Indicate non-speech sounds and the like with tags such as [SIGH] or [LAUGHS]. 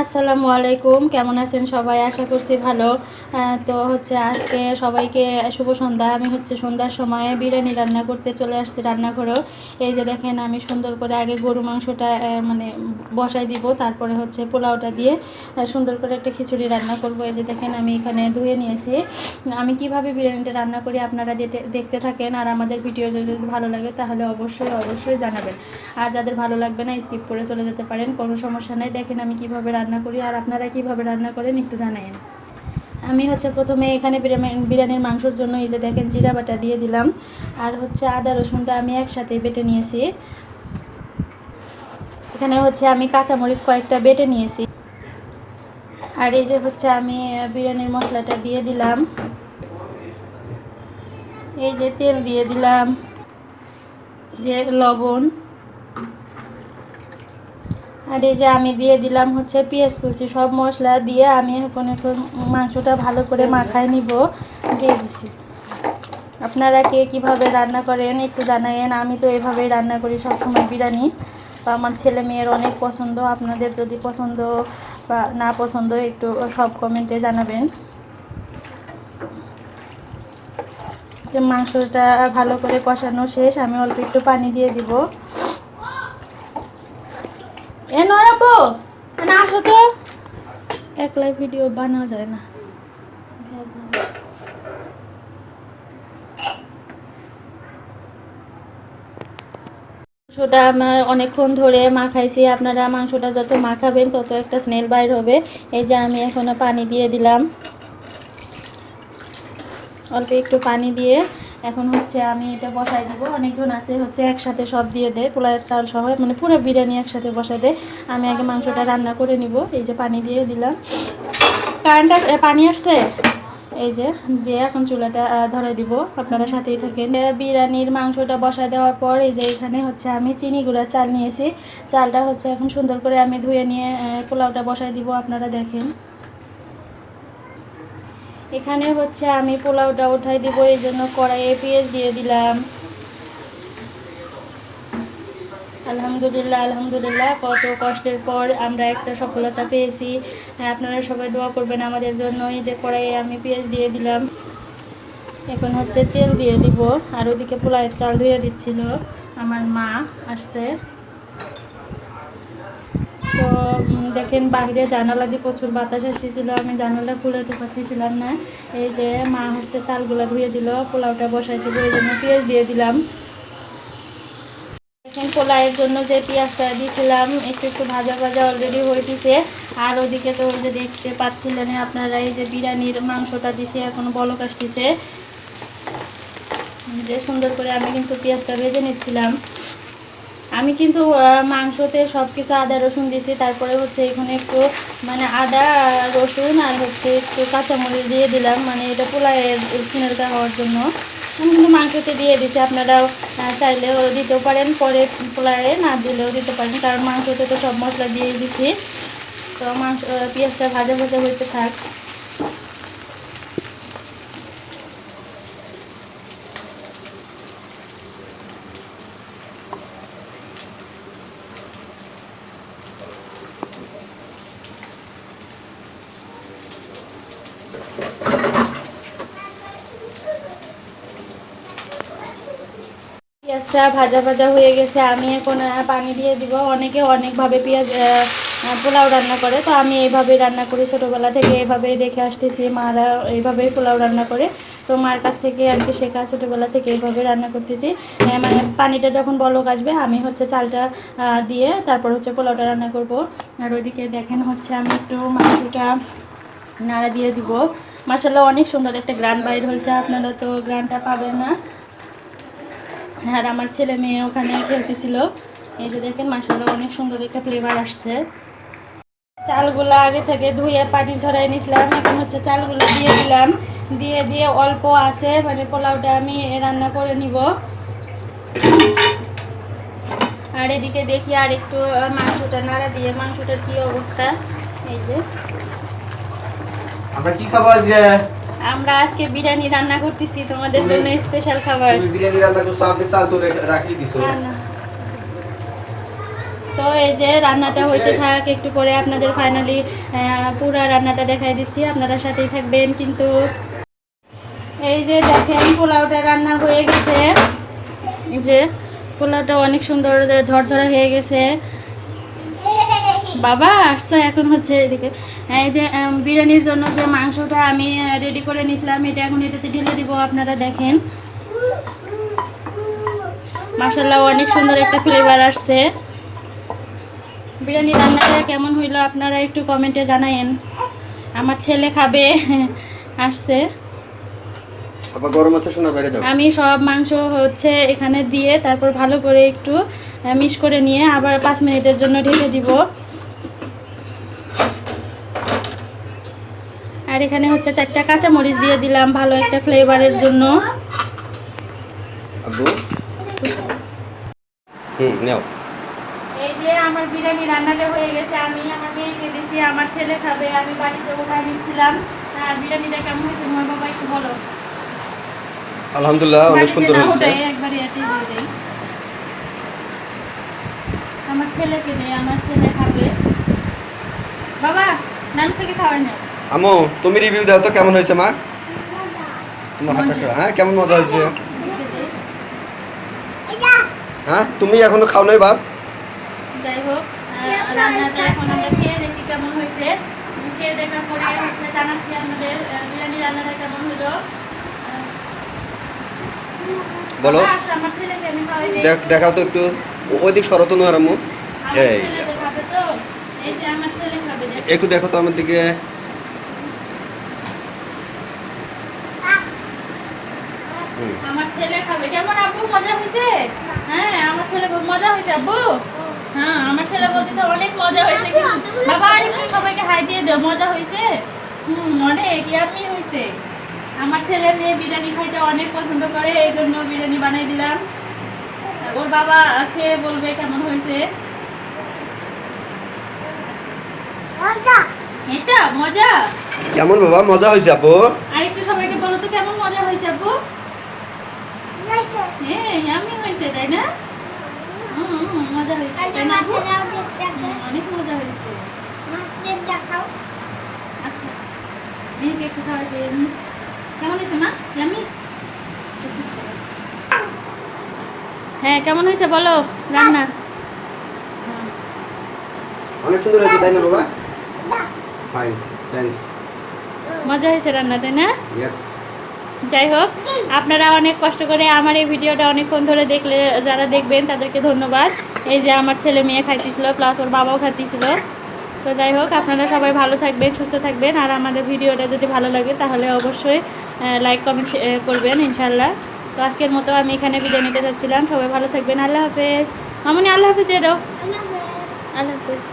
আসসালামু আলাইকুম, কেমন আছেন সবাই? আশা করছি ভালো। তো হচ্ছে আজকে সবাইকে শুভ সন্ধ্যা। আমি হচ্ছে সন্ধ্যার সময় বিরিয়ানি রান্না করতে চলে আসছি রান্নাঘরেও। এই যে দেখেন, আমি সুন্দর করে আগে গরু মাংসটা মানে বসাই দিব, তারপরে হচ্ছে পোলাওটা দিয়ে সুন্দর করে একটা খিচুড়ি রান্না করব। এই যে দেখেন, আমি এখানে ধুয়ে নিয়েছি। আমি কীভাবে বিরিয়ানিটা রান্না করি আপনারা দেখতে থাকেন, আর আমাদের ভিডিও যদি ভালো লাগে, তাহলে অবশ্যই অবশ্যই জানাবেন। আর যাদের ভালো লাগবে না, স্কিপ করে চলে যেতে পারেন, কোনো সমস্যা নেই। দেখেন, আমি কীভাবে রান্না করি আর আপনারা কীভাবে রান্না করেন একটু জানাবেন আমি হচ্ছে প্রথমে এখানে বিরিয়ানির মাংসর জন্য এই যে দেখেন জিরা বাটা দিয়ে দিলাম। আর হচ্ছে আদা, রসুনটা আমি একসাথে বেটে নিয়েছি। এখানে হচ্ছে আমি কাঁচামরিচ কয়েকটা বেটে নিয়েছি। আর এই যে হচ্ছে আমি বিরিয়ানির মশলাটা দিয়ে দিলাম। এই যে তেল দিয়ে দিলাম। যে লবণ। আর এই যে আমি দিয়ে দিলাম হচ্ছে পেঁয়াজ কুচি, সব মশলা দিয়ে আমি এখন এখন মাংসটা ভালো করে মাখায় নিব। দিয়ে দিছি। আপনারা কে কীভাবে রান্না করেন একটু জানায়েন। আমি তো এভাবেই রান্না করি সবসময় বিরিয়ানি। তো আমার ছেলে মেয়ের অনেক পছন্দ। আপনাদের যদি পছন্দ বা না পছন্দ, একটু সব কমেন্টে জানাবেন। যে মাংসটা ভালো করে কষানো শেষ, আমি অল্প একটু পানি দিয়ে দিব। এ না আসো তো। ভিডিও যায় না। মাংসটা আমার অনেকক্ষণ ধরে মাখাইছি। আপনারা মাংসটা যত মাখাবেন, তত একটা স্নেল বাইর হবে। এই যে আমি এখনও পানি দিয়ে দিলাম। অল্প একটু পানি দিয়ে এখন হচ্ছে আমি এটা বসাই দিব। অনেকজন আছে হচ্ছে একসাথে সব দিয়ে দেয়, পোলাওয়ের চাল সহ মানে পুরো বিরিয়ানি একসাথে বসাই দেয়। আমি আগে মাংসটা রান্না করে নিব, এই যে পানি দিয়ে দিলাম। কারেন্টটা পানি আসছে? এই যে, দিয়ে এখন চুলাটা ধরে দিব, আপনারা সাথেই থাকেন। বিরিয়ানির মাংসটা বসা দেওয়ার পর এই যে এখানে হচ্ছে আমি চিনি গুঁড়া চাল নিয়েছি। চালটা হচ্ছে এখন সুন্দর করে আমি ধুয়ে নিয়ে পোলাওটা বসাই দিব, আপনারা দেখেন। এখানে হচ্ছে আমি পোলাওটা উঠাই দিব এই জন্য কড়াইয়ে পেঁয়াজ দিয়ে দিলাম। আলহামদুলিল্লাহ আলহামদুলিল্লাহ কত কষ্টের পর আমরা একটা সফলতা পেয়েছি। হ্যাঁ, আপনারা সবাই দোয়া করবেন আমাদের জন্য এই যে কড়াইয়ে আমি পেঁয়াজ দিয়ে দিলাম। এখন হচ্ছে তেল দিয়ে দিব আর ওদিকে পোলাওয়ের চাল ধুয়ে দিচ্ছিল। আমার মা আসছে। তো দেখেন বাইরে জানালা দিয়ে প্রচুর বাতাস আসতেছিল, আমি জানালা খুলাতে পারতেছিলাম না। এই যে মা হচ্ছে চালগুলা ধুয়ে দিল, পোলাওটা বসাই দিল এই জন্য পেঁয়াজ দিয়ে দিলাম। এখন পোলাওয়ের জন্য যে পেঁয়াজটা দিয়েছিলাম একটু একটু ভাজা ভাজা অলরেডি হয়েছে আর ওদিকে তো ওই যে দেখতে পাচ্ছিলেন আপনারা, এই যে বিরিয়ানির মাংসটা দিছে, এখন বলক আসতেছে। যে সুন্দর করে আমি কিন্তু পেঁয়াজটা ভেজে নিচ্ছিলাম। আমি কিন্তু মাংসতে সব কিছু আদা, রসুন দিয়েছি, তারপরে হচ্ছে এখানে একটু মানে আদা, রসুন আর হচ্ছে একটু কাঁচামরিচ দিয়ে দিলাম মানে এটা পোলায়ের স্মেলটা হওয়ার জন্য। আমি কিন্তু মাংসতে দিয়ে দিচ্ছি আপনারাও চাইলেও দিতেও পারেন, পরে পোলায়ে না দিলেও দিতে পারেন, কারণ মাংসতে তো সব মশলা দিয়ে দিছি। তো মাংস পেঁয়াজটা ভাজা ভাজা হইতে থাক। পেঁয়াজটা ভাজা ভাজা হয়ে গেছে। আমি এখন পানি দিয়ে দিব। অনেকে অনেকভাবে পেঁয়াজ পোলাও রান্না করে। তো আমি এইভাবেই রান্না করি ছোটোবেলা থেকে। এইভাবেই দেখে আসতেছি, মারা এইভাবেই পোলাও রান্না করে। তো মার কাছ থেকে আর কি শেখা, ছোটোবেলা থেকে এইভাবে রান্না করতেছি। মানে পানিটা যখন বলক আসবে, আমি হচ্ছে চালটা দিয়ে তারপর হচ্ছে পোলাওটা রান্না করব। আর ওইদিকে দেখেন হচ্ছে আমি একটু মাংসটা নাড়া দিয়ে দিব। মাসাল্লাহ অনেক সুন্দর একটা গ্রান বাইর হয়েছে। আপনারা তো গ্রানটা পাবেন না। আর আমার ছেলে মেয়ে ওখানে খেলতেছিল। এই যে দেখেন মাসাল্লাহ অনেক সুন্দর একটা ফ্লেভার আসছে। চালগুলো আগে থেকে ধুয়ে পানি ঝরাই নিয়েছিলাম এখন হচ্ছে চালগুলো দিয়ে দিলাম। দিয়ে দিয়ে অল্প আছে মানে পোলাওটা আমি রান্না করে নিব। আর এদিকে দেখি আর একটু মাংসটা নাড়া দিয়ে, মাংসটার কি অবস্থা? এই যে। আমরা কি আজকে? আমরা আজকে বিরিয়ানি রান্না করতেছি তোমাদের জন্য স্পেশাল খাবার। বিরিয়ানি রান্না করছ আমাকে চাল তো রেখে- রাখিয়ে দিছো। না। তো এই যে রান্নাটা হইতে থাক একটু পরে আপনাদের ফাইনালি পুরো রান্নাটা দেখাই দিচ্ছি আপনারা সাথেই থাকবেন কিন্তু এই যে দেখেন পোলাওটা রান্না হয়ে গেছে। এই যে পোলাওটা অনেক সুন্দর ঝরঝরা হয়ে গেছে। বাবা আসছে এখন হচ্ছে এদিকে। এই যে বিরিয়ানির জন্য যে মাংসটা আমি রেডি করে নিয়েছিলাম এটা এখন এটাতে ঢেলে দিব আপনারা দেখেন। মাসাল্লাহ অনেক সুন্দর একটা ফ্লেভার আসছে। বিরিয়ানি রান্নাটা কেমন হইল আপনারা একটু কমেন্টে জানায়েন। আমার ছেলে খাবে [LAUGHS] আসছে। আমি সব মাংস হচ্ছে এখানে দিয়ে তারপর ভালো করে একটু মিক্স করে নিয়ে আবার পাঁচ মিনিটের জন্য ঢেকে দিব। আর এখানে হচ্ছে চারটা কাঁচা মরিচ দিয়ে দিলাম ভালো একটা ফ্লেভারের জন্য। এই যে আমার বিরিয়ানি রান্নাটা হয়ে গেছে আমি আমার মেয়েকে দিছি আমার ছেলে খাবে আমি বাড়িতে নিচ্ছিলাম। আর বিরিয়ানিটা কেমন হয়েছে তোমার বাবা একটু বলো। আলহামদুলিল্লাহ অনেক সুন্দর হয়েছে। একবারে দিয়ে দেই। আমার ছেলেকে দেয় আমার ছেলে খাবে। বাবা নানু থেকে খাওয়ার নেই। আমো তুমি রিভিউ দাও তো কেমন হয়েছে মা? তোমার সরা। হ্যাঁ কেমন মজা হয়েছে? হ্যাঁ তুমি এখনও খাও নাই বাপ? যাই হোক রান্নাটা এখন আমরা খেয়ে দেখি কেমন হয়েছে। খেয়ে দেখার পরে হচ্ছে জানাচ্ছি আপনাদের বিরিয়ানি রান্নাটা কেমন হলো। বলো। আমি। দেখ- দেখাও তো একটু। ওইদিক সরতো না আম্মু আমার এই। একটু দেখো তো আমার দিকে। আমার ছেলে খাবে। কেমন আব্বু? মজা হয়েছে? হ্যাঁ আমার ছেলে খুব মজা হয়েছে আব্বু। হ্যাঁ আমার ছেলে বলতেছে অনেক মজা হয়েছে বাবা আর একটু সবাইকে হাই দিয়ে দাও মজা হয়েছে? হুম অনেক ইয়ামি হয়েছে। আমার ছেলে মেয়ে বিরিয়ানি খাইতে অনেক পছন্দ করে এই জন্য বিরিয়ানি বানাই দিলাম। ওর বাবা খেয়ে বলবে কেমন হয়েছে। এটা মজা। কেমন বাবা? মজা হয়েছে আপু আর একটু সবাইকে বলো তো কেমন মজা হয়েছে আব্বু? হ্যাঁ ইয়ামি হয়েছে তাই না? হুম, হুম, মজা হয়েছে তাই না? অনেক মজা হয়েছে। আচ্ছা মেয়েকে একটু দিয়ে কেমন হয়েছে মা? ইয়ামি হ্যাঁ কেমন হয়েছে বলো রান্না? অনেক সুন্দর হয়েছে তাই না বাবা? ফাইন থ্যাংকস মজা হয়েছে রান্না তাই না? ইয়েস যাই হোক আপনারা অনেক কষ্ট করে আমার এই ভিডিওটা অনেকক্ষণ ধরে দেখলে যারা দেখবেন তাদেরকে ধন্যবাদ। এই যে আমার ছেলে মেয়ে খাইতেছিল প্লাস ওর বাবাও খাইতেছিল। তো যাই হোক আপনারা সবাই ভালো থাকবেন সুস্থ থাকবেন। আর আমাদের ভিডিওটা যদি ভালো লাগে তাহলে অবশ্যই লাইক কমেন্ট করবেন ইনশাল্লাহ তো আজকের মতো আমি এখানে বিদায় নিতে চাচ্ছিলাম সবাই ভালো থাকবেন। আল্লাহ হাফেজ। মামনি আল্লাহ হাফেজ দিয়ে দাও। আল্লাহ হাফেজ।